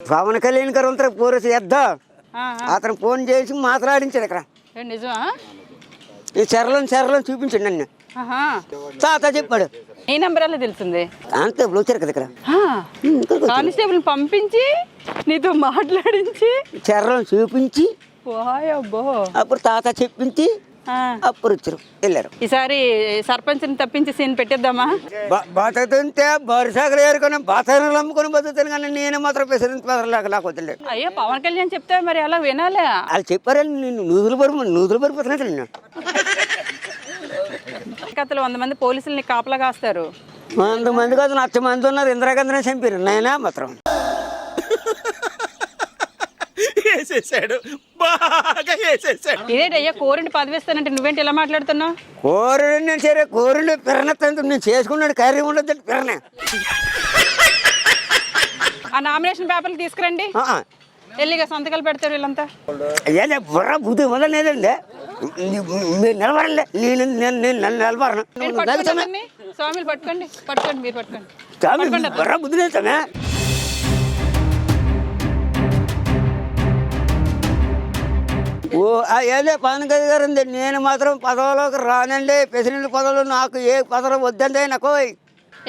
పవన్ కళ్యాణ్ గారు ఉంటారు పోలీసు ఎద్ద. అతను ఫోన్ చేసి మాట్లాడించాడు ఇక్కడ. ఏ, నిజమా? ఈ చెరలను చెరలను చూపించండి నన్ను. తాత చెప్పాడు. నీ నెంబర్ ఎలా తెలిసింది అంతే ఇప్పుడు వచ్చారు కదా ఇక్కడ. కానిస్టేబుల్ పంపించి నీతో మాట్లాడించి. చెరలను చూపించి అప్పుడు తాత చెప్పించి వచ్చారు వెళ్ళారు. ఈసారి సర్పంచ్ని తప్పించి సీన్ పెట్టేద్దామా? బతుకుతుంటే బరిసాగలు ఏరుకొని బతలు అమ్ముకొని బతుకుతాను కానీ నేను మాత్రం పెసరింత పెసరలేక నాకు వదిలే అయ్యో పవన్ కళ్యాణ్ చెప్తే మరి అలా వినాలే? వాళ్ళు చెప్పారని నేను నూతులు పడి నూతులు పడిపోతున్నాను నేను. కథలు వంద మంది పోలీసుల్ని కాపలా కాస్తారు. వంద మంది కాదు లక్ష మంది ఉన్నారు ఇందిరాగాంధీనే చంపారు నేనే మాత్రం. వేసేసాడు. బాగా వేసేసాడు. ఇదేంటయ్యా కోరిని పదవిస్తానంటే నువ్వేంటి ఇలా మాట్లాడుతున్నావు? కోరుడు నేను సరే కోరుడు పిరనెత్తంత నేను చేసుకున్నాడు కర్రీ ఉండదు పిరనే ఆ నామినేషన్ పేపర్లు తీసుకురండి. వెళ్ళిగా సంతకాలు పెడతారు వీళ్ళంతా. అయ్యా బుర్ర బుద్ధి మొదలనేదండి మీరు నిలబడండి. నేను నేను నేను నన్ను నిలబడను. స్వామిలు పట్టుకోండి పట్టుకోండి మీరు పట్టుకోండి. స్వామి, పట్టుకోండి బుర్ర బుద్ధి నేతమే ఓ ఏదే పవన్ కళ్యాణ్ గారు ఉంది. నేను మాత్రం పదవిలోకి రానండి. ప్రెసిడెంట్ పదవులు నాకు ఏ పదవి వద్దండి నాకు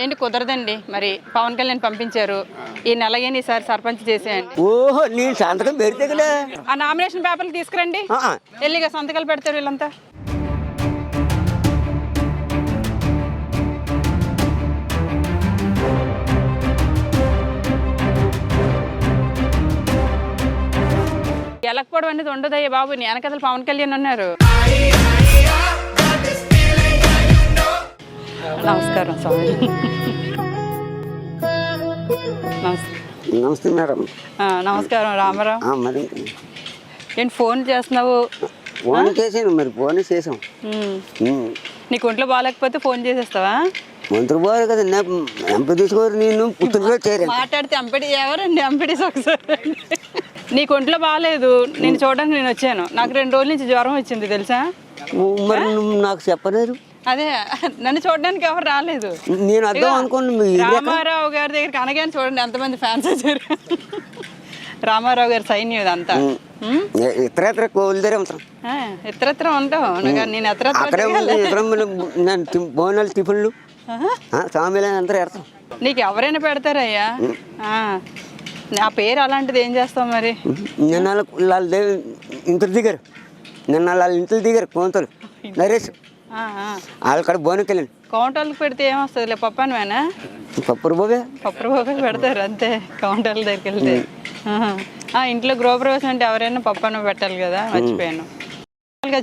ఏంటి కుదరదండి? మరి పవన్ కళ్యాణ్ పంపించారు. ఈ నెలగేని ఈసారి సర్పంచ్ చేసేయండి. ఓహో నేను సంతకం పెడితే ఆ నామినేషన్ పేపర్లు తీసుకురండి. వెళ్ళిగా సంతకాలు పెడతారు వీళ్ళంతా. గెలకపోవడం అనేది ఉండదయ్యా బాబు. వెనకదలు పవన్ కళ్యాణ్ ఉన్నారు. నమస్కారం స్వామి. నమస్తే నమస్తే మేడం. నమస్కారం రామారావు. మరి. ఏంటి ఫోన్ చేస్తున్నావు? ఫోన్ చేసాను మరి ఫోన్ చేసాం. నీకు ఒంట్లో బాగాలేకపోతే ఫోన్ చేసేస్తావా? మంత్రి బారు కదా నాకు ఎంప తీసుకోరు నేను పుత్రులో చేరాను మాట్లాడితే అంపడి ఎవరండి? అంపడీస్ ఒకసారి నీకు ఒంట్లో బాగాలేదు నేను చూడడానికి నేను వచ్చాను. నాకు రెండు రోజుల నుంచి జ్వరం వచ్చింది తెలుసా? ఓ, మరి నువ్వు నాకు చెప్పలేదు అదే నన్ను చూడడానికి ఎవరు రాలేదు. నేను అర్థం అనుకోండి ఎక్కడ? రామారావు గారి దగ్గరికి అనగానే చూడండి ఎంతమంది ఫ్యాన్స్ వచ్చారు. రామారావు గారి సైన్యం ఇదంతా. ఉమ్? ఇ- ఇతర ఇతర కోవిల దగ్గర ఉంటాం. ఇతరత్ర నువ్వు నేను టి- భోజనాలు టిఫిన్లు. స్వామిలో అంతా నీకు ఎవరైనా పెడతారయ్యా? ఆ. నా పేరు అలాంటిది ఏం చేస్తావు మరి? నిన్న వాళ్ళ- ఇంటి దిగారు. నిన్న వాళ్ళ దిగారు కోంతలు నరేష్. వాళ్ళ కాడ బోనకి వెళ్ళాను కౌంటర్లకు పెడితే ఏమొస్తుంది పప్పాను వేనా పప్పురు బాబే పప్పు బాగా పెడతారు అంతే. కౌంటర్ల దగ్గరికి వెళ్తే. ఇంట్లో గృహప్రవేశం అంటే ఎవరైనా పప్పాను పెట్టాలి కదా మర్చిపోయాను.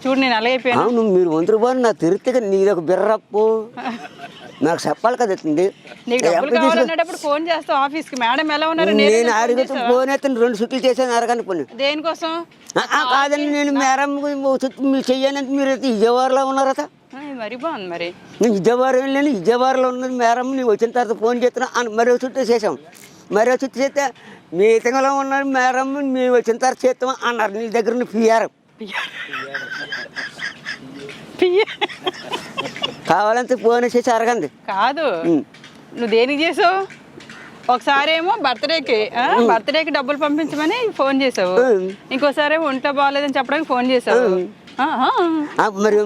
చూడు నేను అలాగైపోయాను అవును మీరు వంతురు బారు నాకు తిరిగితే నీది ఒక బిర్రప్పు. నాకు చెప్పాలి కదా ఇస్తుంది. డబ్బులు ఫోన్ చేస్తావు మేడం ఎలా ఉన్నారు? నేను అడిగితే? ఫోన్ ఎత్తాను రెండు సుట్లు చేశాను అరగని పని. దేనికోసం? కాదండి నేను మేరం చుట్టూ మీరు చెయ్యనంటే మీరు విజయవాడలో ఉన్నారట. మరీ బాగుంది మరి. నేను విజయవాడ వెళ్ళాను విజయవాడలో ఉన్నది మేరం నేను వచ్చిన తర్వాత ఫోన్ చేస్తున్నా అని మరో చుట్టూ చేసాం మరో చుట్టూ చేస్తే మీటింగ్లో ఉన్నారు మేరం మేము వచ్చిన తర్వాత చేస్తాం అన్నారు. నీ దగ్గర పిఆర్ పియ్య. కావాలంటే ఫోన్ చేసి అరగండి కాదు. నువ్వు దేనికి చేసావు? ఒకసారి ఏమో బర్త్డేకి బర్త్డేకి డబ్బులు పంపించమని ఫోన్ చేసావు. ఇంకోసారి ఏమో ఒంట్లో బాగాలేదని చెప్పడానికి ఫోన్ చేసావు. మరి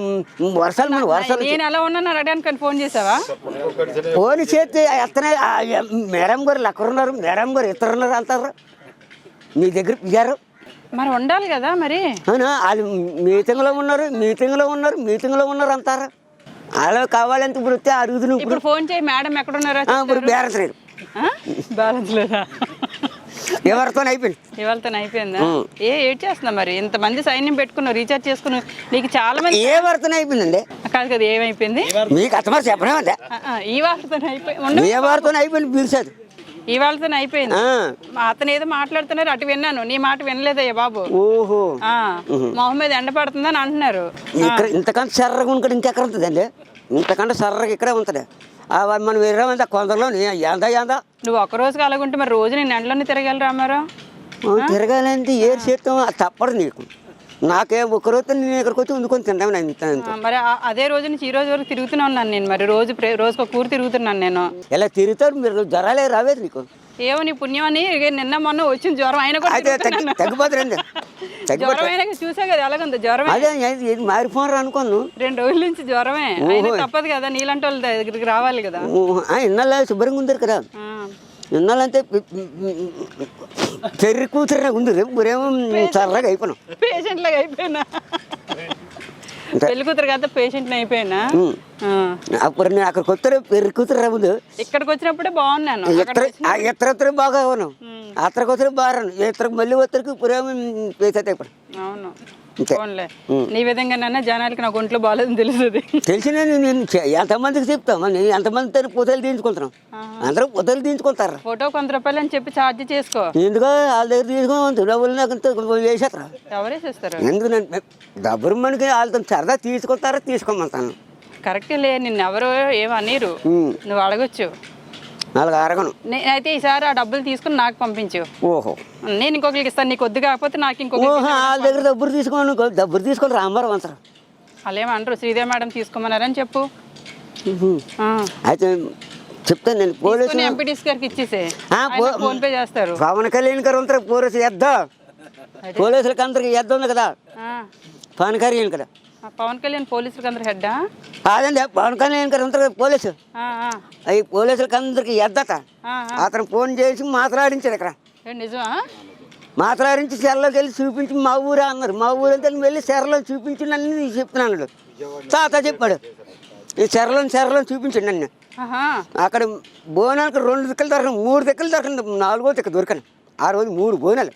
వర్షాలు మన వర్షాలు నేను ఎలా ఉన్నాను అడగడానికి ఫోన్ చేసావా? ఫోన్ చేస్తే అతనే మేడం గారు లెక్కరున్నారు మేడం గారు ఇద్దరు ఉన్నారు అంటారు. మీ దగ్గర పియ్యారు. మరి ఉండాలి కదా మరి. వాళ్ళు మీటింగ్లో ఉన్నారు మీటింగ్లో ఉన్నారు మీటింగ్లో ఉన్నారు అంటారు. అలా కావాలంటే ఇప్పుడు వస్తే అడుగుతున్నాం ఇప్పుడు ఫోన్ చేయి మేడం ఎక్కడున్నారో ఆ, ఇప్పుడు బేరసలేరు బ్యాలెన్స్ లేదా. ఎవరితో అయిపోయింది. ఇవాళతో అయిపోయిందా? ఏ ఏడ్ చేస్తున్నా మరి? ఇంతమంది సైన్యం పెట్టుకున్నావు రీఛార్జ్ చేసుకున్నావు. నీకు చాలా మంది ఏ వారితో అయిపోయిందండి? కాదు కదా ఏమైపోయింది? మీకు అత్తమారు చెప్పడమే ఆ, ఆ, ఈ వాళ్ళతో అయిపోయి ఉండు ఏ వారితో అయిపోయింది పిలిచారు ఈ వాళ్ళతో అయిపోయింది అతను ఏదో మాట్లాడుతున్నారు అటు విన్నాను. నీ మాట వినలేదయ్యా బాబు. ఓహో. మొహం మీద ఎండ పడుతుందని అంటున్నారు. ఇంతకంటే సర్రగా ఉంటుంది ఇంకెక్కడ ఉంటుందండి? ఇంతకంటే సర్రగా ఇక్కడే ఉంటుంది. మనం మంది కొందరిలో నువ్వు ఒక్క రోజుకి అలాగుంటే మరి రోజు నేను ఎండలోనే తిరగాలి రామారావు తిరగాలంటే ఏరు చేస్తాం తప్పదు నీకు. నాకే ఒకరోజు నేను ఇక్కడికి వచ్చి వండుకొని తింటాం నేను ఇంత మరి అదే రోజు నుంచి ఈ రోజు వరకు తిరుగుతూనే ఉన్నాను నేను మరి. రోజు రోజుకు ఒక ఊరు తిరుగుతున్నాను నేను. ఇలా తిరుగుతారు మీరు? జ్వరాలే రావేది నీకు? ఏమో నీ పుణ్యం అని నిన్న మొన్న వచ్చిన జ్వరం. అయినా కూడా అయితే తగ్గి తిరుగుతున్నాను. తగ్గిపోతారండి జ్వరం అయినా చూసా కదా ఎలాగుందో జ్వరమే. అదే ఇది- మారిపోనరు అనుకోను రెండు రోజుల నుంచి జ్వరమే. తప్పదు కదా నీలాంటి వాళ్ళ దగ్గరికి రావాలి కదా. ఇన్నాళ్ళ శుభ్రంగా ఉంది కదా. ఇన్నాళ్ళంటే చెర్రి కూతురు నాకు ఉంది రేపు చల్లగా అయిపోయినాం పేషెంట్ లాగా అయిపోయినా పెళ్ళి కూతురు కదా పేషెంట్ అయిపోయినా. అప్పుడు నేను అక్కడికి వస్తారు పెర్రి కూతురు రా ముందు ఇక్కడికి వచ్చినప్పుడే బాగున్నాను ఎత్తర బాగా ఉన్నాం అత్తరికి వస్తారు బారాను ఎత్తరకు మళ్ళీ వత్తరికి పురేమో పేసైతే అయిపోయాను అవును. ఫోన్లే. నీ విధంగానైనా జనాలకి నాకు ఒంట్లో బాగాలేదని తెలుస్తుంది. తెలిసిన నేను ఎంతమందికి చెప్తాం? నేను ఎంతమంది పొదలు తీయించుకుంటున్నాం? అందరూ పొదలు తీయించుకుంటారు. ఫోటో వంద రూపాయలు అని చెప్పి ఛార్జ్ చేసుకో. ఎందుకో వాళ్ళ దగ్గర తీసుకోవాలి డబ్బులు నాకు ఇంత వేసేస్తారు ఎందుకు నేను డబ్బులు మనకి వాళ్ళతో సరదా తీసుకుంటారో తీసుకోమంటాను. కరెక్ట్ లే నిన్ను ఎవరు ఏమనీరు. నువ్వు అడగొచ్చు. వాళ్ళకి అరగను నేనైతే ఈసారి ఆ డబ్బులు తీసుకుని నాకు పంపించు. ఓహో. నేను ఇంకొకరికి ఇస్తాను నీకు వద్దు కాకపోతే నాకు ఓహో వాళ్ళ దగ్గర డబ్బులు తీసుకోను డబ్బులు తీసుకొని రాంబారం అంటారు వాళ్ళు ఏమంటారు శ్రీదేవి మేడం తీసుకోమన్నారని చెప్పు. అయితే చెప్తాను నేను పోలీసు ఎంపీటీస్ గారికి ఇచ్చేసే. ఫోన్ పే చేస్తారు. పవన్ కళ్యాణ్ గారు ఉంటారు పోలీసు ఎద్ద. పోలీసులకి అందరికి ఎద్ద ఉంది కదా. పవన్ కళ్యాణ్ కదా. పవన్ కళ్యాణ్ పోలీసులకు అందరు హెడ్డా? కాదండి పవన్ కళ్యాణ్ గారు ఉంటారు కదా పోలీసు అవి పోలీసులకి అందరికి ఎద్దట. అతను ఫోన్ చేసి మాట్లాడించాడు ఇక్కడ. నిజమా? మాట్లాడించి చెరలోకి వెళ్ళి చూపించి మా ఊరే అన్నారు. మా ఊరు అంతా వెళ్ళి చెరలో చూపించి నన్ను చెప్తున్నాను తాత చెప్పాడు. ఈ చెరలో చెరలో చూపించండి నన్ను. అక్కడ బోనాలకు రెండు దిక్కలు దొరకను మూడు దిక్కలు దొరకను నాలుగో దిక్క దొరకను. ఆ రోజు మూడు బోనాలు.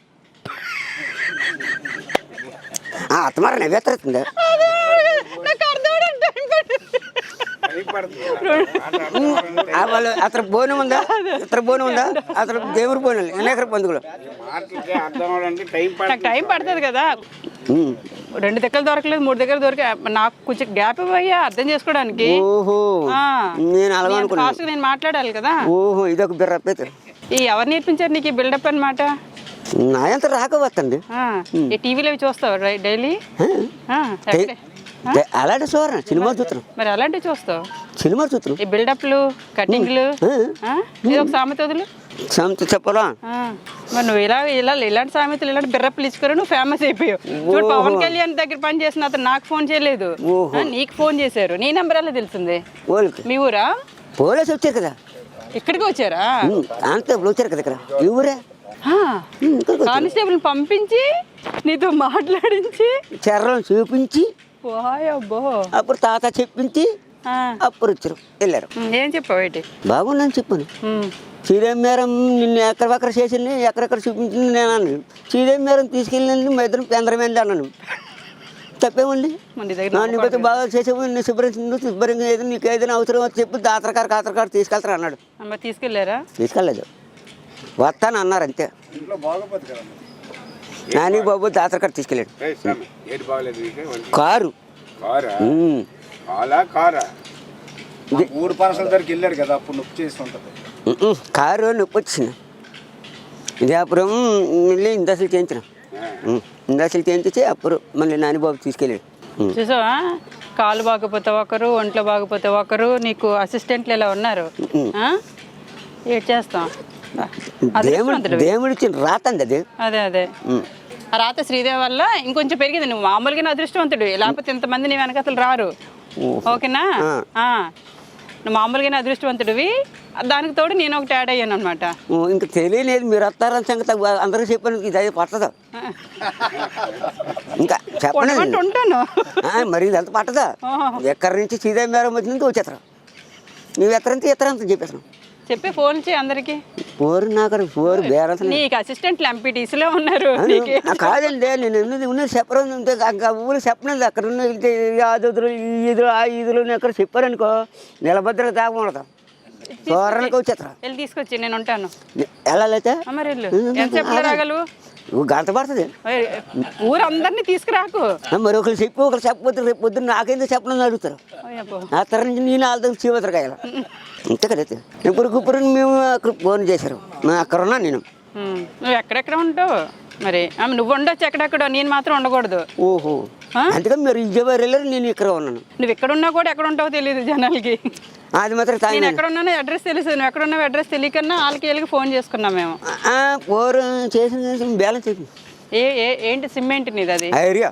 ఆ అత్తమార నవ్వేస్తుంది వాళ్ళు అతను బోనం ఉందా? ఇతర బోనం ఉందా? అతను దేవుడి పండుగలు మాటలకి అర్థం అవడానికి టైం పడుతుంది కదా. రెండు దగ్గర దొరకలేదు మూడు దగ్గర దొరికా నాకు కొంచెం గ్యాప్ ఇవ్వయ్యా అర్థం చేసుకోవడానికి. ఓహో. నేను అలాగ నేను అనుకున్నాను. ఫాస్ట్గా నేను మాట్లాడాలి కదా. ఓహో ఇదొక బిర్ర పేరు ఈ ఎవరు నేర్పించారు నీకు ఈ బిల్డప్ అనమాట నా ఎంత రాక వస్తుంది ఈ టీవీలో చూస్తావు డైలీ? అలాంటి చూడరా సినిమా చూస్తున్నాం మరి అలాంటివి చూస్తావు? సినిమా చూస్తున్నాం ఈ బిల్డప్లు కటింగ్లు ఒక సామెత వదులు సంత చెప్పరా మరి నువ్వు ఇలా ఇలా ఇలాంటి సామెతలు ఇలాంటి బిర్రప్పులు ఇచ్చుకోరు నువ్వు ఫేమస్ అయిపోయావు. చూడు పవన్ కళ్యాణ్ దగ్గర పని చేసిన అతను నాకు ఫోన్ చేయలేదు. నీకు ఫోన్ చేశారు. నీ నెంబర్ ఎలా తెలిసింది మీ ఊరా? పోలీసు వచ్చారు కదా. ఇక్కడికి వచ్చారా? కానిస్టేబుల్ వచ్చారు కదా ఇక్కడ. ఈ ఊరే. కానిస్టేబుల్ పంపించి నీతో మాట్లాడించి. చెర్రలను చూపించి అప్పుడు తాత చెప్పించి అప్పుడు వచ్చారు వెళ్ళారు. ఏం చెప్పావు బాగుందని చెప్పాను. ఉమ్, శ్రీదేవి మేరం నిన్ను ఎక్కడెక్కడ చేసింది ఎక్కడెక్కడ చూపించింది నేను అన్నాను శ్రీదేవి మేరం తీసుకెళ్ళింది మా ఇద్దరు పెందరమైంది అన్నాను దగ్గర నన్ను బాగా చేసేవు నిన్ను శుభ్రం నువ్వు శుభ్రంగా ఏదో నీకు ఏదైనా అవసరం వచ్చి చెప్పి దాతరకారు కాతరకారు తీసుకెళ్తారు అన్నాడు. తీసుకెళ్ళారా? తీసుకెళ్ళలేదు. వస్తాను అన్నారు అంతే. నాని బాబు తీసుకెళ్ళాడు. బాగలేదు నీకు? ఒంటి- కారు. దగ్గరికి వెళ్ళాడు కదా అప్పుడు నొప్పి చేస్తుంటది. కారు నొప్పి వచ్చింది. ఇది అప్పుడు మళ్ళీ ఇందసలు చేయించిన ఇందసలు చేయించి అప్పుడు మళ్ళీ నాని బాబు తీసుకెళ్ళాడు. చూసావా? కాలు బాగపోతే ఒకరు ఒంట్లో బాగపోతే ఒకరు నీకు అసిస్టెంట్లు ఇలా ఉన్నారు? ఆ? ఏడ్ చేస్తాం. దేవుడు ఇచ్చిన రాతండి అది. అదే అదే. ఆ రాత శ్రీదేవి వల్ల ఇంకొంచెం పెరిగింది. నువ్వు మామూలుగా అదృష్టవంతుడు. లేకపోతే ఇంతమంది నీ వెనకతలు రారు. ఓకేనా. నువ్వు మామూలుగానే అదృష్టవంతుడివి. దానికి తోడు నేను ఒకటి యాడ్ అయ్యాను అనమాట ఇంకా తెలియలేదు. మీరు వస్తారని సంగతి అందరూ చెప్పాను. ఇది అది పట్టదు. ఇంకా చెప్పండి ఉంటాను. మరి ఇది అంత పట్టదా? ఎక్కడి నుంచి సీదా మేరం వచ్చింది వచ్చేస్తారు నువ్వు ఎత్తరంత ఎత్తరంత చెప్పేస్తాను చెప్పి ఫోన్ చేయి అందరికి. పోరు నాకు పోరు బేరంత నీకు అసిస్టెంట్లు ఎంపీటీసీలో ఉన్నారు. నీకు కాదండి నేను ఉన్నది ఉన్నది చెప్పడం ఇంకా ఊరు చెప్పలేదు. అక్కడ ఉన్న ఇది ఆ ఇదులు ఈ ఇదులు ఆ అని ఎక్కడ చెప్పారనుకో నిలబద్దలు తాగకూడదు చోరానికి వచ్చేస్తారు? వెళ్ళి తీసుకొచ్చి నేను ఉంటాను. ఆ, మరి ఎంత చెప్పలే రాగలవు నువ్వు గంట పడుతుంది. ఊరందరినీ తీసుకురాకు. మరి ఒకరు చెప్పి ఒకరు చెప్పకపోతే రేపు పొద్దున్న నాకేందో చెప్పడం అడుగుతారు. ఆ తరం నుంచి నేను వాళ్ళతో చీవతరు కాయాల అంతే కదా. ఇప్పుడు ఇప్పుడు మేము అక్కడ ఫోన్ చేశారు. అక్కడ ఉన్నా నేను. నువ్వు ఎక్కడెక్కడ ఉంటావు? మరి ఆ, నువ్వు ఉండొచ్చు ఎక్కడెక్కడో నేను మాత్రం ఉండకూడదు. ఓహో? అందుకని మీరు విజయవాడ వెళ్ళారు నేను ఇక్కడ ఉన్నాను. నువ్వు ఎక్కడ ఉన్నా కూడా ఎక్కడ ఉంటావో తెలియదు జనాలకి. అది మాత్రం నేను తాగినాను ఎక్కడ ఉన్నానో అడ్రస్ తెలుసు నువ్వు ఎక్కడ ఉన్నావు అడ్రస్ తెలియకన్నా వాళ్ళకి వెళ్ళి ఫోన్ చేసుకున్నాం మేము. పోరు చేసిన బ్యాలెన్స్ చెప్పి. ఏ ఏ ఏంటి సిమ్ ఏంటి నీది అది? ఐడియా.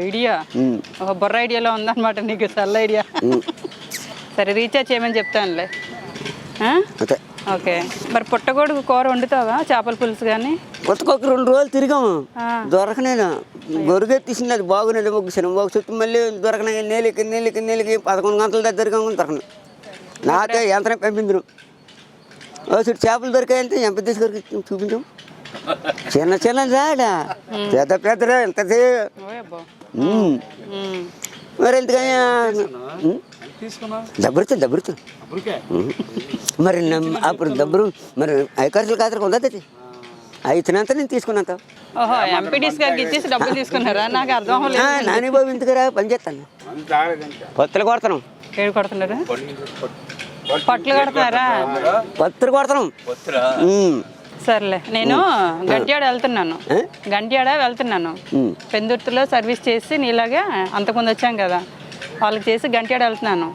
ఐడియా? ఒక బొర్ర ఐడియాలో ఉందన్నమాట నీకు చల్ల ఐడియా. సరే రీఛార్జ్ చేయమని చెప్తానులే. ఆ? అంతే. ఓకే. మరి పుట్టగొడుగు కూర వండుతావా? చేపల పులుసు కానీ కొత్తకొక రెండు రోజులు తిరిగాము దొరకలేదు గొరుగెత్తేసింది అది బాగున్నది ఒక సినిమా ఒక చుట్టూ మళ్ళీ దొరకలేదు నేలికి నేలికి నేలికి పదకొండు గంటల దగ్గర తిరిగాము దొరకను. నాకే యంత్రం ఓ చుట్టూ చేపలు దొరికాయంటే ఎంత తీసుకొరికి చూపించాం. చిన్న చిన్న జాడా. పెద్ద ఉమ్. ఉమ్. మరి ఎందుకని దబ్బరుతా దబ్బరుతా మరి అప్పుడు దబ్బరు మరి ఐదు ఖర్చులు కాదు అయితేనంత నేను తీసుకున్నంత. ఓహో ఎంపీడీస్ గారికి ఇచ్చేసి డబ్బులు తీసుకున్నారా? నాకు అర్థం అవ్వలేదు. నాని బాబు ఇంతకురా పని చేస్తాను. కొత్తలు కొడతాను కొడుతున్నారు? పట్లు కొడుతున్నారా కొత్తలు కొడతాను. సర్లే నేను గంట్యాడ వెళ్తున్నాను? గంట్యాడ వెళ్తున్నాను. పెందుర్తిలో సర్వీస్ చేసి నీలాగా అంతకుముందు వచ్చాం కదా. వాళ్ళకి చేసి గంట్యాడ వెళ్తున్నాను.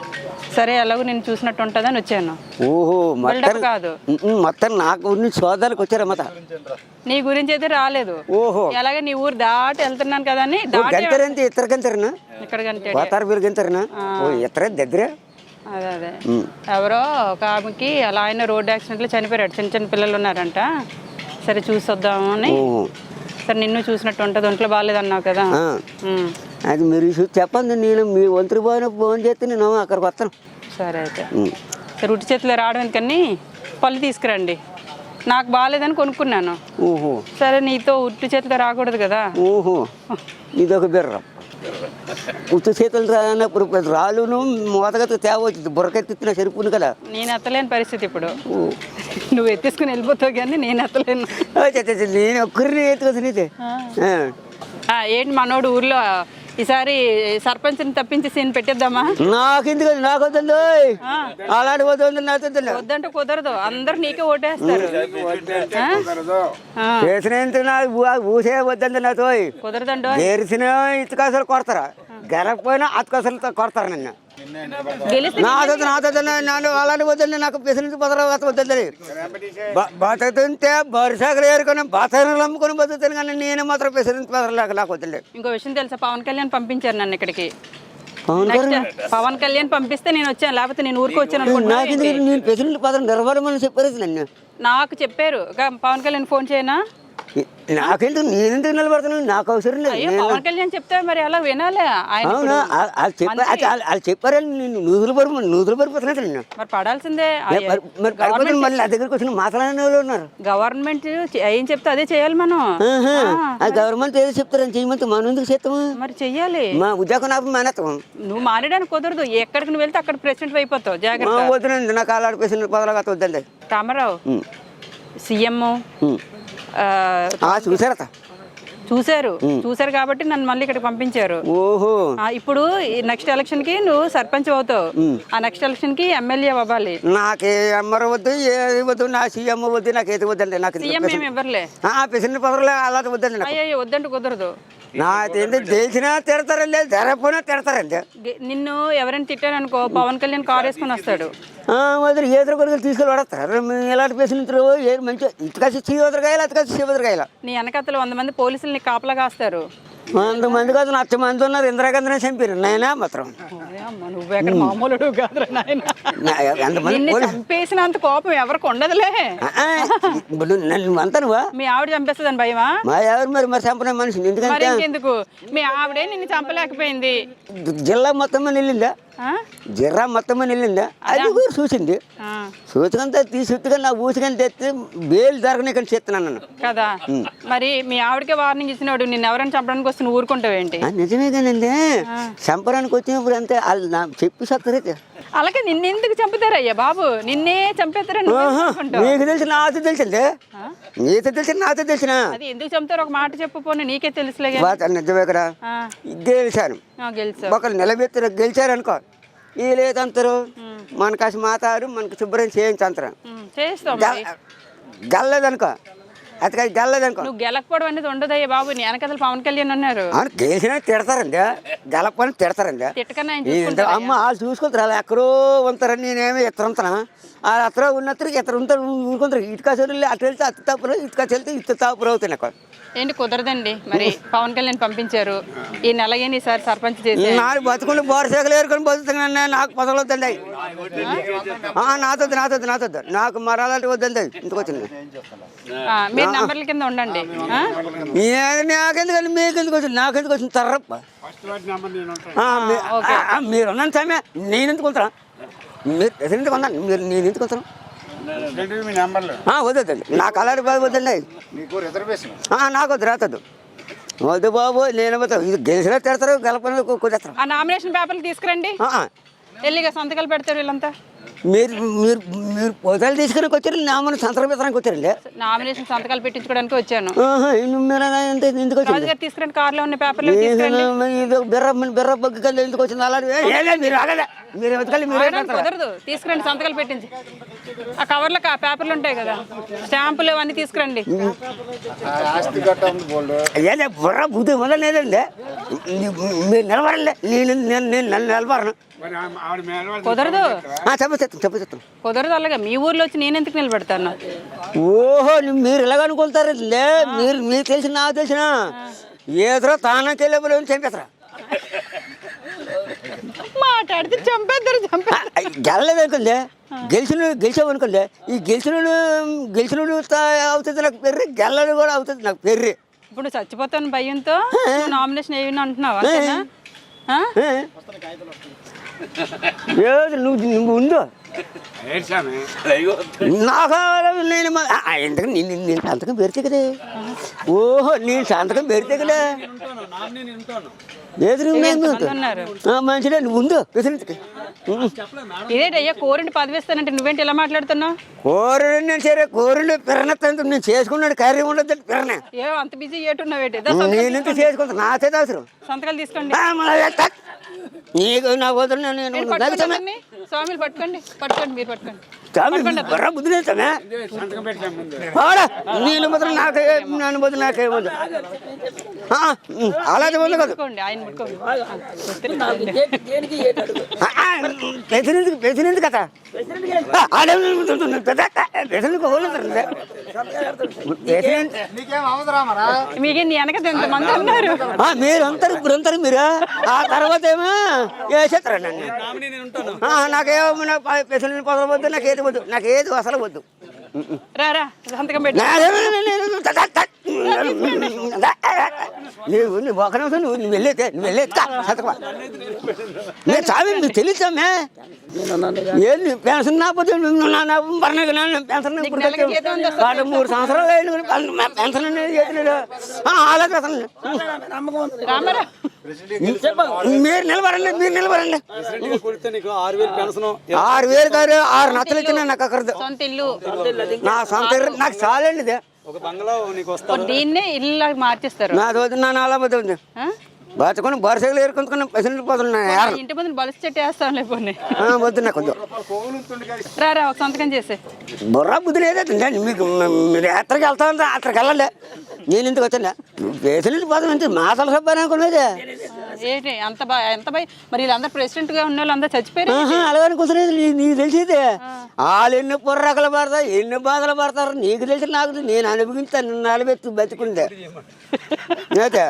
సరే ఎలాగో నేను చూసినట్టు ఉంటుందని వచ్చాను. ఓహో మొత్తం కాదు. మొత్తం నాకు సోదాలకు వచ్చారా మత? నీ గురించి అయితే రాలేదు. ఓహో. ఎలాగ నీ ఊరు దాటి వెళ్తున్నాను కదా అని దాటి గంతరంతే ఇతర గంతరనా ఇక్కడ గంట్యాడ పోతారు మీరు గంతరనా ఓ ఇతర దగ్గర? అదే అదే. ఎవరో ఒక ఆమెకి అలా ఆయన రోడ్ యాక్సిడెంట్లో చనిపోయాడు. చిన్న చిన్న పిల్లలు ఉన్నారంట. సరే చూసి వద్దామని ఓహో. సరే నిన్ను చూసినట్టు ఉంటుంది ఒంట్లో బాగాలేదన్నావు కదా. అది మీరు చెప్పండి నేను మీ ఒంటరి పోయిన ఫోన్ చేస్తే నేను అక్కడికి వస్తాను. సరే అయితే. సరే ఉట్టి చేతిలో రావడం ఎందుకని? పళ్ళు తీసుకురండి. నాకు బాగాలేదని కొనుక్కున్నాను. సరే నీతో ఉట్టి చేతిలో రాకూడదు కదా. ఓహో. ఇదొక బిర్ర. ఉత్తు చేతులు రానప్పుడు రాళ్ళును మోతగత తేవచ్చు బుర్రకెత్తిన సరిపోను కదా. నేను ఎత్తలేని పరిస్థితి ఇప్పుడు. నువ్వు ఎత్తేసుకుని వెళ్ళిపోతావు కానీ నేను ఎత్తలేను. నేను ఒక్కరిని ఎత్తుకొచ్చి నీతే. ఏంటి మనోడు ఊర్లో ఈసారి సర్పంచ్ని తప్పించి సీన్ పెట్టేద్దామా? నాకు వద్దండి ఆ. అలాంటి వద్దు నాకు వద్దండి వద్దంటే కుదరదు. అందరు నీకే ఓటేస్తారు. చేసిన నాకు ఊసే వద్దండి నాతో కుదరదండో చేసిన ఇటుకాసలు కొడతారా? గెలకపోయినా అతుకాసలతో కొడతారు నన్ను? గెలిస్తే నా వద్దు నా వద్దు నన్ను అలాంటి వద్దండి నాకు పెసినెంట్ పదరా వద్దండి బతుకుతుంటే బరిసాగలు ఏరుకొని బతలు అమ్ముకొని బతుకుతాను కానీ నేను మాత్రం పెసినెంట్ పదరలేక నాకు వద్దండి ఇంకో విషయం తెలుసా? పవన్ కళ్యాణ్ పంపించారు నన్ను ఇక్కడికి. పవన్ కళ్యాణ్? పంపిస్తే నేను వచ్చాను లేకపోతే నేను ఊరికి వచ్చాను అనుకుంటున్నా. నాకు చెప్పారు నన్ను. నాకు చెప్పారు. "గా, పవన్ కళ్యాణ్ ఫోన్ చేయనా? నాకెందుకు? నేనెందుకు నిలబడతాను? నాకు అవసరం లేదు. పవన్ కళ్యాణ్ చెప్తే మరి అలా వినాలి? అవునా? వాళ్ళు చెప్పారు వాళ్ళు చెప్పారని నేను నూతులు పడి నూతులు పడిపోతున్నాను నేను మరి పడాల్సిందే. మరి మరి పడిపోతే మళ్ళీ నా దగ్గరికి వచ్చిన మాట్లాడిన వాళ్ళు ఉన్నారు. గవర్నమెంట్ ఏం చెప్తే అదే చేయాలి మనం. ఆ గవర్నమెంట్ ఏదో చెప్తారని చేయమంటే మనం ఎందుకు చేస్తాము? మరి చెయ్యాలి. మా ఉద్యోగం నాకు మానేస్తాం నువ్వు మానేయడానికి కుదరదు. ఎక్కడికి నువ్వు వెళ్తే అక్కడ ప్రెసిడెంట్ అయిపోతావు. జాగ్రత్త. వద్దునండి నాకు అలాంటి పేసిన పదవులు వద్దండి రామారావు. సీఎం. ఉమ్. ఆ చూసారత చూశారు. చూశారు కాబట్టి నన్ను మళ్ళీ ఇక్కడికి పంపించారు. ఓహో. ఆ, ఇప్పుడు నెక్స్ట్ ఎలక్షన్కి నువ్వు సర్పంచ్ అవుతావు. ఆ నెక్స్ట్ ఎలక్షన్కి ఎమ్మెల్యే అవ్వాలి. నాకే అమ్మరు వద్దు ఏది వద్దు నా సీఎం వద్దు నాకు ఏది వద్దండి నాకు సీఎం ఏమి ఇవ్వరులే. పేసిన పదవులు అలాంటి వద్దండి అయ్యో వద్దంటే కుదరదు. తిడతారండి నిన్ను ఎవరైనా తిట్టారనుకో పవన్ కళ్యాణ్ కార్ వేసుకొని వస్తాడు వదిలి ఏదో తీసుకెళ్ళి పడతారు ఏ ఇటుకాసి వదరకాయలు నీ వెనకతలు వంద మంది పోలీసుల్ని కాపలా కాస్తారు. వంద మంది కాదు లక్ష మంది ఉన్నారు ఇందిరాగాంధీనే చంపారు నాయన మాత్రం. అమ్మ, నువ్వు ఎక్కడ మామూలుడు కాదురా నాయన. నా- ఎంతమంది నిన్ను పోలీసు చంపేసినంత కోపం ఎవరికి ఉండదులే. ఆ, ఆ, ఇప్పుడు నన్ను అంతా నువ్వా మీ ఆవిడ చంపేస్తుందని భయమా? మా ఎవరు మరి మరి చంపనే మనిషి మరి ఎందుకంటే ఇంకెందుకు? మీ ఆవిడే నిన్ను చంపలేకపోయింది. జిల్లా మొత్తం మీద వెళ్ళిందా? జిల్లా మొత్తం మీద వెళ్ళిందా? అది కూడా చూసింది. సూచకంతా తీసుకుగా నా ఊసుకని తెచ్చి బేలు జరగని ఇక్కడ చేస్తున్నాను నన్ను. కదా? మరి మీ ఆవిడకే వార్నింగ్ ఇచ్చినాడు నిన్ను ఎవరైనా చంపడానికి వస్తే నువ్వు ఊరుకుంటావేంటి? నిజమే కానండి చంపడానికి వచ్చినప్పుడు అంతే. వాళ్ళు నా చెప్పి సత్తరైతే అలాగే నిన్నెందుకు చంపుతారయ్యా బాబు? నిన్నే చంపేస్తారని. నీకు తెలిసిన నాతో తెలిసిందే. నీతో తెలిసిన నాతో తెలిసిన. అది ఎందుకు చంపుతారు? ఒక మాట చెప్పు పోనీ నీకే తెలుసులే నిజమే కదా? గెలిచాను. ఒకరు నిలబెత్తారు గెలిచారు అనుకో ఈ లేదంటారు మన కాసి మాతారు మనకు శుభ్రం చేస్తావు మరి. గల్లదనుకో అతగా గెలలేదనుకో నువ్వు గెలకపోవడం అనేది ఉండదయ్యా బాబు. నీ వెనకతలు పవన్ కళ్యాణ్ ఉన్నారు. అవును గెలిచినా తిడతారండి. గెలపని తిడతారండి. తిట్టకన్నా ఆయన అమ్మ వాళ్ళు చూసుకుంటారు వాళ్ళు ఎక్కడో ఉంటారని నేనేమి ఇతర ఉంటాను? వాళ్ళు అത്ര ఉన్నత్తరు ఇతర ఉంటారు ఊరుకుంటారు. ఇటుక చెల్లి అటు వెళ్తే అత్త తప్పులు ఇటుక చెల్తే ఇటు తప్పులు అవుతాయి నాకు. ఏంటి కుదరదండి? మరి పవన్ కళ్యాణ్ పంపించారు. ఈ నెలగేని ఈసారి సర్పంచ్ చేసి నాకు బతుకుని బోరసేకలు ఏరుకొని బతుకుతున్నాను నాకు పదవద్దండి అవి నాతొద్దు నాతొద్దు నాతొద్దు. నాకు మరాలంటే వద్దండి. అవి ఇంటికి వచ్చింది. ఆ, మీరు నంబర్ల కింద ఉండండి. నాకెందుకు మీకు ఎందుకు వచ్చింది? నాకు ఎందుకు వచ్చింది? తర్రప్ప. మీరు ఉన్నాను సమయ నేను ఎందుకు ఉంటాను మీరు ఎందుకు ఉన్నాను మీరు నేను ఎందుకు ఉంటాను ఏంటి మీ నెంబర్లు. వద్దండి నాకు అలాంటి బాధ వద్దండి నీకు రిజర్వేషన్. ఆ, నాకు వద్దు రాతద్దు. వద్దు బాబు నేను. ఇది గెలిచినా తిడతారు గెలపని కుదేస్తారు ఆ నామినేషన్ పేపర్లు తీసుకురండి. వెళ్ళిగా సంతకాలు పెడతారు వీళ్ళంతా. మీరు మీరు మీరు పోతాలు తీసుకుని వచ్చారు నా మన సంతరం పెత్తడానికి వచ్చారండి? నామినేషన్ సంతకాలు పెట్టించుకోవడానికి వచ్చాను. ఎందుకు తీసుకురండి కార్లో ఉన్న పేపర్లు తీసుకురండి. ఇది బిర్ర బిర్ర బగ్గు కల్లి ఎందుకు వచ్చింది? లే, మీరు ఆగలే మీరు మీరు కుదరదు. తీసుకురండి సంతకాలు పెట్టించి. ఆ కవర్లో ఆ పేపర్లు ఉంటాయి కదా. స్టాంపులు అవన్నీ తీసుకురండి. బుర్ర బుద్ధి మొదలలేదండి మీరు నిలబడండి. నేను నేను నిలబడను. కుదరదు. ఆ, చెప్పు. చెప్తాను చెప్పు చెప్తాను కుదరదు అలాగే మీ ఊర్లో వచ్చి నేను ఎందుకు నిలబెడతాను? ఓహో మీరు ఇలాగ అనుకుంటారండి మీరు మీకు తెలిసిన నాకు తెలిసిన. ఏదో తానకెళ్ళి చంపేస్తారా? మాట్లాడితే చంపేద్దరు చంపే గెలలేదు అనుకోండి. గెలిచిన గెలిచావు అనుకోండి. ఈ గెలిచిన గెలిచిన అవుతుంది నాకు పెర్రి గెలని కూడా అవుతుంది నాకు పెర్రి. ఇప్పుడు చచ్చిపోతాను భయంతో నామినేషన్ ఏమి అంటున్నావు? ఏది నువ్వు నువ్వు ఉందో నాకు నేను ఎందుకు నేను నేను సంతకం పెడితే కదే. ఓహో నేను సంతకం పెడితే కదా. ఆ, మంచిదే నువ్వు ఉందో పెసినెత్తుకి ఇదేంటి అయ్యా కోరింటి పదవి ఇస్తానంటే నువ్వేంటి ఇలా మాట్లాడుతున్నావు కూరడు నేను సరే కూరడు పిరనెత్తంత నేను చేసుకున్నాడు కర్రీ ఉండదు పిరన ఏ అంత బిజీ ఏటున్నావేటి దా సంతకాలు నేనంత చేసుకుంటా నాకే అవసరం సంతకాలు తీసుకోండి. నీకు నా వదిలి నేను నేను పట్టుకోండి పట్టుకోండి పట్టుకోండి మీరు పట్టుకోండి బుర్ర నేను బదులు నాకే నన్ను బదులు నాకే వద్దు ఆ, ఉమ్, అలాగే వద్దు కదా పట్టుకోండి ఆయన ప్రెసిడెంట్ ప్రెసిడెంట్ కదా ప్రెసిడెంట్ ప్రెసిడెంట్ నీకేం అవసరా మరా మీకు నీ వెనక ఎంతమంది ఉన్నారు మీరు అంటారు ఇప్పుడు అంటారు మీరు ఆ తర్వాత ఏమో వేసేస్తారు నన్ను ఆ, నాకేమో నా ప్రెసిడెంట్ పదవి వద్దు నాకు ఏది వద్దు నాకు ఏది అసలు వద్దు రా రా సంతకం పెట్టి నువ్వు నువ్వు ఒక నిమిషం నువ్వు నువ్వు వెళ్ళేతే నువ్వు వెళ్ళేది సతకమా నేను చావి మీకు తెలుసామే ఏంది పెన్షన్ నా పోతే నా పర్లేదు పెన్షన్? వాళ్ళు మూడు సంవత్సరాలు కానీ పెన్షన్ అనేది అలాగే అసలు మీరు నిలబడండి మీరు నిలబడండి ఆరు వేలు ఆరు కాదు ఆరు నత్తలు ఇచ్చిన నాకు ఇల్లు నా సొంత నాకు చాలండి ఇది ఒక బంగ్లా నీకు వస్తా దీన్నే ఇల్లు మార్చేస్తారు. నా రోజు నా నాలా పోతే ఉంది ఆ? బతుకుని బరసలు ఏరుకుంటుకుని పైసలు పోతున్నాను మా ఇంటి ముందు బలిసి చెట్టు వేస్తాం లేకపోతే వద్దు నాకు వద్దు రా రా ఒక సంతకం చేసే. బుర్ర బుద్ధి లేదండి మీకు మీరు ఎక్కడికి వెళ్తా అక్కడికి వెళ్ళండి. నేను ఇంటికి వచ్చాను పేసలు పోతాం అంటే మాటల సబ్బాని అనుకునేది ఏంటి అంత బా ఎంత భయ మరి వీళ్ళందరూ ప్రెసిడెంట్గా ఉన్న వాళ్ళు అందరూ చచ్చిపోయారు ఆహా, అలాగే అనుకుంటున్నది నీ- నీకు తెలిసేది. వాళ్ళు ఎన్ని పుర్రకలు పడతారు ఎన్ని బాధలు పడతారు నీకు తెలిసి నాకు. నేను అనుభవించాను నిలబెట్టి బతికుందే. అయితే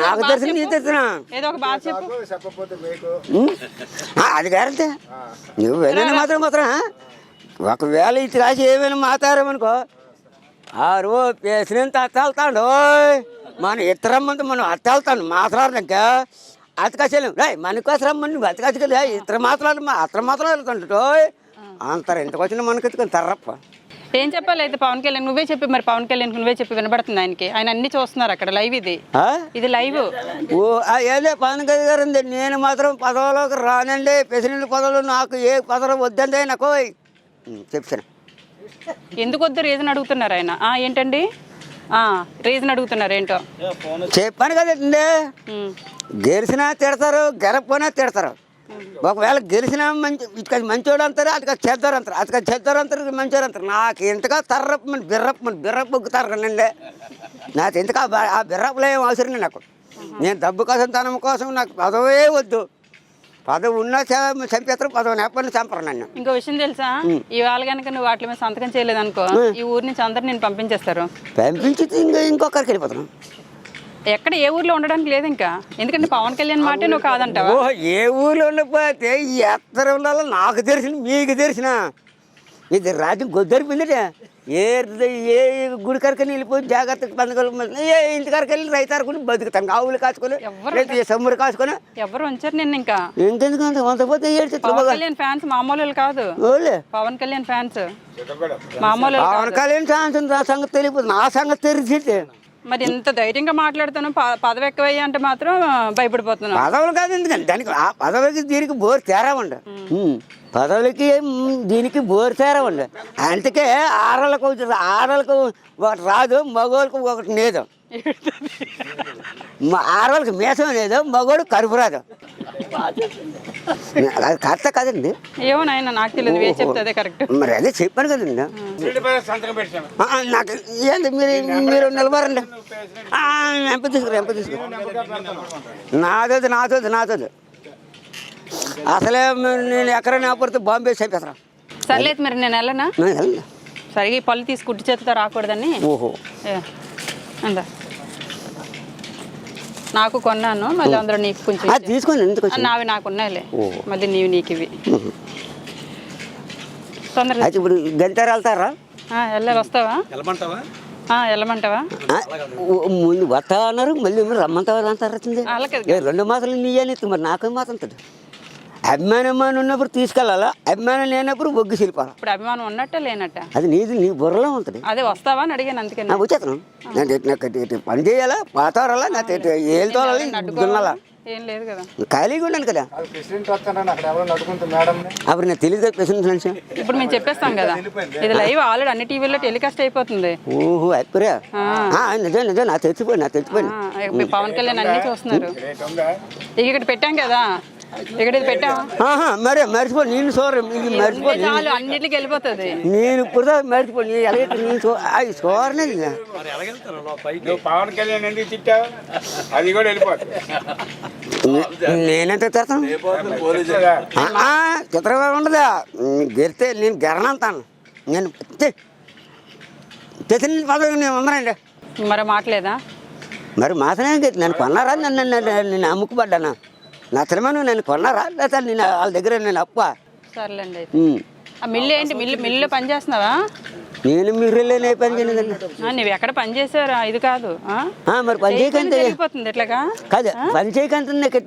నాకు తెలిసి నీకు తెలిసిన? ఏదో ఒక బాధ చెప్పు. చెప్పకపోతే మీకు. అది గ్యారంటీ. నువ్వు వెళ్ళిన మాత్రం మాత్రం ఒకవేళ ఇది రాసి ఏమైనా మాట్లాడామనుకో ఆ రో పేసినంత అత్తెళ్తాడు. మనం ఇతరమ్మంటే మనం అత్తెళ్తాను మాట్లాడక అతకసలేం రే మనకోసం రమ్మని నువ్వు అతకచ్చు కదా ఇతర మాట్లాడు మా అతర మాట్లాడుతుంటో అంతరు ఇంతకు వచ్చిన మనకి ఎత్తుకొని తర్రప్ప. ఏం చెప్పాలి? అయితే పవన్ కళ్యాణ్ నువ్వే చెప్పి మరి పవన్ కళ్యాణ్ నువ్వే చెప్పి వినబడుతుంది ఆయనకి. ఆయన అన్ని చూస్తున్నారు అక్కడ లైవ్ ఇది? ఇది లైవ్ ఓ ఏదే పవన్ కళ్యాణ్ గారు ఉంది నేను మాత్రం పదవిలోకి రానండి. ప్రెసిడెంట్ పదవులు నాకు ఏ పదవి వద్దండి నాకు చెప్తాను ఎందుకు వద్దు? రీజన్ అడుగుతున్నారు ఆయన. ఏంటండి? రీజన్ అడుగుతున్నారు ఏంటో. చెప్పాను కదండి. గెలిచినా తిడతారు గెలకపోయినా తిడతారు. ఒకవేళ గెలిచిన మంచి ఇటుక మంచోడు అంటారు అటుక చెద్దరు అంటారు? అటుక చెద్దరు అంటారు మంచోడు అంటారు? నాకు ఎంతగా తర్రప్పమని బిర్రప్పమని బిర్రప్ప బొగ్గుతారు కదండి నాకు ఎంతగా ఆ బ- ఆ బిర్రప్పలో ఏం అవసరం నాకు. నేను డబ్బు కోసం తనం కోసం నాకు పదవే వద్దు. పదవి ఉన్నా చంపేస్తారు పదవి లేకపోయినా చంపరు నన్ను. ఇంకో విషయం తెలుసా? ఇవాళ కనుక నువ్వు వాటి మీద సంతకం చేయలేదు అనుకో ఈ ఊరి నుంచి అందరు నేను పంపించేస్తారు. పంపించి ఇంకా ఇంకొకరికి వెళ్ళిపోతాను. ఎక్కడ ఏ ఊర్లో ఉండడానికి లేదు ఇంకా. ఎందుకంటే పవన్ కళ్యాణ్ మాటే నువ్వు కాదంటావా? ఏ ఊర్లో ఉండకపోతే ఈ ఎత్తరంలో నాకు తెలిసిన మీకు తెలిసిన. ఇది రాజ్యం గొద్దరిపోయిందట. ఏ ఏ గుడి కరకని వెళ్ళిపోయి జాగ్రత్తగా పండుగలు ఏ ఇంటి కరకు వెళ్ళి రైతారుకుని బతుకుతాను ఆవులు కాచుకొని ఎవ్వరు లేదా ఏ సమ్మురు కాచుకొని. ఎవరు ఉంచారు నిన్న ఇంకా. ఇంకెందుకు అంత వంత పోతే ఏడు చెట్లు పవన్ కళ్యాణ్ ఫ్యాన్స్ మామూలు కాదు. ఓలే. పవన్ కళ్యాణ్ ఫ్యాన్స్ మామూలు పవన్ కళ్యాణ్ ఉంది, ఆ సంగతి తెలియదు నా సంగతి తెలిసి మరి ఇంత ధైర్యంగా మాట్లాడుతాను పదవి ఎక్కువయ్యా అంటే మాత్రం భయపడిపోతున్నావు. పదవులు కాదు ఎందుకండి దానికి ఆ పదవికి దీనికి బోరు తేరా ఉండ. ఉమ్. పదవులకి దీనికి బోరు తేరా ఉండ. అందుకే ఆడలకు ఆడలకు ఒకటి రాదు మగవాళ్ళకు ఒకటి లేదు. ఆడవాళ్ళకి మేసం లేదు మగవాడు కరుపు రాదు. అది కరెక్ట్ కదండి. ఏమో నాయన నాకు తెలియదు. చెప్తే అదే కరెక్ట్. మరి అదే చెప్పాను కదండి. ఆ, ఆ, నాకు ఏంటి మీరు మీరు నిలబడండి. ఆ, ఎంప తీసుకురా ఎంప తీసుకురా. నాదోది నాదోది నాదోది. అసలే నేను ఎక్కడైనా పడితే బాంబే చెప్పేస్తారా సర్లేదు మరి నేను వెళ్ళనా? నేను వెళ్ళను. సరిగా ఈ పళ్ళు తీసి కుట్టి చేతితో రాకూడదని. ఓహో. ఏ, అందా నాకు కొన్నాను మళ్ళీ అందులో నీకు కొంచెం అది తీసుకొని ఎందుకు నావి నాకు ఉన్నాయిలే. మళ్ళీ నీవి నీకు ఇవి. తొందరగా అయితే ఇప్పుడు గంటారు వెళ్తారా ఆ, వెళ్ళాలి వస్తావా? వెళ్ళమంటావా ఆ, వెళ్ళమంటావా ముందు వస్తా అన్నారు మళ్ళీ రమ్మంటావా అంటారు రెండు మాసాలు నీ అని మరి నాకేం మాత్రం. అభిమానం అభిమానం ఉన్నప్పుడు తీసుకెళ్ళాలా? అభిమానం లేనప్పుడు ఒగ్గు శిల్పాలి ఇప్పుడు అభిమానం ఉన్నట్ట లేనట్ట. అది నీది నీ బుర్రలో ఉంటుంది. అదే వస్తావా అని అడిగాను అందుకని నాకు వచ్చేతను నేను పని చేయాలా? పాతారాలా నాకు ఇటు ఏళ్ళతోలాలి దున్నాలా? ఏం లేదు కదా. ఖాళీగా ఉన్నాను కదా. అప్పుడు నాకు తెలియదు కదా ప్రెసిడెంట్ ఇప్పుడు మేము చెప్పేస్తాం కదా. ఇది లైవ్ ఆల్రెడీ అన్ని టీవీల్లో టెలికాస్ట్ అయిపోతుంది. ఓహో అయిపోయా నిజం నిజం నాకు తెచ్చిపోయి నాకు తెచ్చిపోయి పవన్ కళ్యాణ్ అన్ని చూస్తున్నారు. ఇక ఇక్కడ పెట్టాం కదా. ఇక్కడ ఇది మరే మర్చిపో నేను ఇది మర్చిపో ఇదే చాలు అన్నిటికి వెళ్ళిపోతుంది. నేను ఇప్పుడు మర్చిపో నేను అది నువ్వు పవన్ కళ్యాణ్ ఎందుకు తిట్టావు? అది కూడా వెళ్ళిపోతుంది నేనెంత చిత్రంగా ఉండదా? గెలితే నేను గెరనంతాను నేను తెచ్చిన పదవి నేను ఉందనండి. మరి మాట్లేదా? మరి మాత్రమే నన్ను కొన్నారా? నన్ను నన్ను నేను అమ్ముకుపడ్డానా? నా తిరుమను నన్ను కొన్నారా? లేదా నేను వాళ్ళ దగ్గర నేను అప్ప? సర్లేండి అయితే. మిల్లు ఏంటి? మిల్లు మిల్లులో పని చేస్తున్నావా నేను మీరు ఏ పని చేయలేదండి. ఆ, నువ్వు ఎక్కడ పని చేసావురా? ఇది కాదు. ఆ? ఆ, మరి పని చేయకంటే కాదు పని చేయకంటే నాకు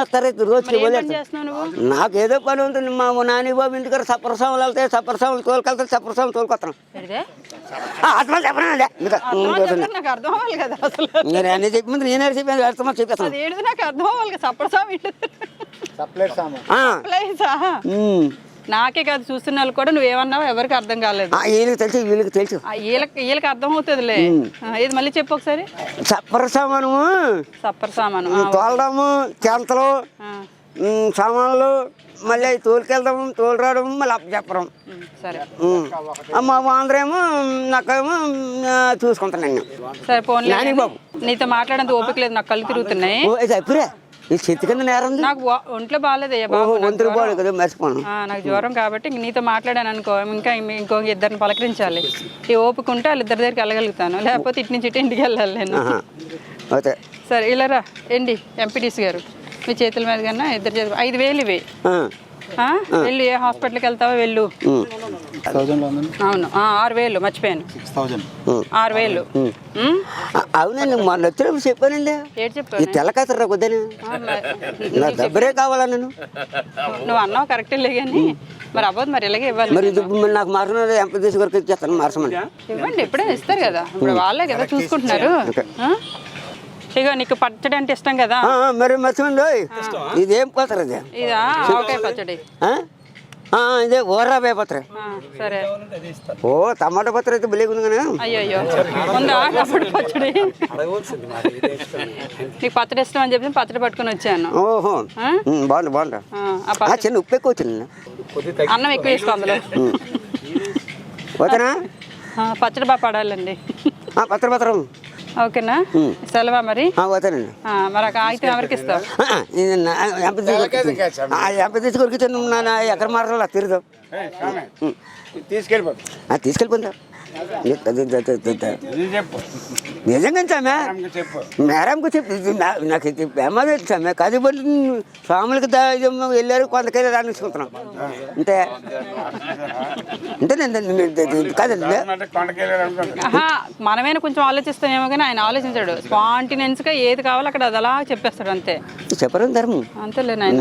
వస్తారు. రోజు మరి ఏం పని చేస్తున్నావు నువ్వు? నాకు ఏదో పని ఉంటుంది. మా నాని బాబు ఇంటికాడ సప్రసాములు వెళ్తే సప్రసాములు తోలుకెళ్తే సప్రసాములు తోలుకొస్తాను పెడితే అర్థం ఇంకా నాకు అర్థం అవ్వాలి కదా అసలు. నేను అన్నీ చెప్పింది నేనే చెప్పాను అర్థమా చెప్పేస్తాను. అది నాకు అర్థం అవ్వాలి కదా సప్పడసామి సప్లైట్ సామాన్. ఆ, ప్లేసా ఉమ్. నాకే కాదు చూస్తున్న వాళ్ళు కూడా నువ్వేమన్నావు ఎవరికి అర్థం కాలేదు. వీళ్ళకి తెలుసు వీళ్ళకి తెలుసు. వీళ్ళకి వీళ్ళకి అర్థం అవుతుందిలే ఇది మళ్ళీ చెప్పు ఒకసారి. సప్పర్ సామాను ఆ, తోలడము చెంతలు సామాన్లు మళ్ళీ అవి తోలుకెళ్దాము తోలు రావడం మళ్ళీ అప్పు చెప్పడం. సరే. మా అందరేమో నాకేమో చూసుకుంటాను నేను. సరే ఫోన్ నాని బాబు. నీతో మాట్లాడేంత ఓపిక లేదు నాకు కళ్ళు తిరుగుతున్నాయి. ఇది చెట్టు కింద నేరం నాకు ఒంట్లో బాగాలేదయ్యా బాబు. బాడు కదా మర్చిపోను నాకు జ్వరం కాబట్టి ఇంక నీతో మాట్లాడాను అనుకో ఇంకా ఇంకో ఇద్దరిని పలకరించాలి. ఈ ఓపిక ఉంటే వాళ్ళిద్దరి దగ్గరికి వెళ్ళగలుగుతాను లేకపోతే ఇటు నుంచి ఇటు ఇంటికి వెళ్ళాలి నేను. ఓకే. సరే ఇలా రా ఏంటి? ఎంపీటీసీ గారు మీ చేతుల మీద కన్నా ఇద్దరు చేతులు ఐదు వేలు ఇవి? వెళ్ళు ఏ హాస్పిటల్కి వెళ్తావో వెళ్ళు. అవును. ఆ, ఆరు వేలు మర్చిపోయాను. ఆరు వేలు. అవునండి మొన్న వచ్చినప్పుడు చెప్పానండి. ఏంటి ఈ చెప్పాను తెల్ల కసరా కొద్దని నా డబ్బరే కావాలా నేను నువ్వు అన్నావు కరెక్టే లే కానీ మరి అవ్వదు మరి ఇలాగే ఇవ్వాలి మరి నాకు మార్చిన ఎంపీటీసీ వరకు ఇచ్చేస్తాను మార్చమని ఇవ్వండి ఎప్పుడైనా ఇస్తారు కదా. ఇప్పుడు వాళ్ళే కదా చూసుకుంటున్నారు? ఇగో నీకు పచ్చడి అంటే ఇష్టం కదా? మరి మర్చిపోండి ఇదేం పోతారు అది ఇదా? ఆవకాయ పచ్చడి. ఆ? ఆ, ఇదే ఓర్రా పత్ర సరే. ఓ టమాటా పత్ర అయితే బిలేగా ఉంది కానీ అయ్యో అయ్యో ఉందా టమాటో పచ్చడి ఇదే. నీకు పచ్చడి ఇష్టం అని చెప్పి పచ్చడి పట్టుకొని వచ్చాను. ఓహో. బాగుంది బాగుంది. చిన్న ఉప్పు ఎక్కువ వచ్చింది అన్నం ఎక్కువ వేసుకో అందులో. ఆ, పచ్చడి బాగా పడాలండి. ఆ, పత్ర పత్రం ఓకేనా? సెలవా మరి? ఆ, పోతానండి. మరి ఆ కాగితం ఎవరికి ఇస్తావు? ఆ, ఇది నా- ఎంప తీసుకొచ్చి- ఆ, ఎంప తీసుకొరికి నా ఎక్కడ మారాలా తిరుగుదాం తీసుకెళ్ళిపో. ఆ, తీసుకెళ్ళిపోయిందా ఇది చెప్పు. నిజంగా సామె? ఆమెకి చెప్పు. నాకు ఇది ప్రమాదం సామె. కాదు బట్టి స్వాములకి వెళ్ళారు కొంతకైతే దాన్ని తీసుకుంటున్నాం. అంతే. అంతే కాదండి మనమేనా కొంచెం ఆలోచిస్తామేమో కానీ ఆయన ఆలోచించాడు. స్పాంటినెన్స్గా ఏది కావాలో అక్కడ అది అలా చెప్పేస్తాడు అంతే. చెప్పడం ధర్మం. అంతేలే నాయన.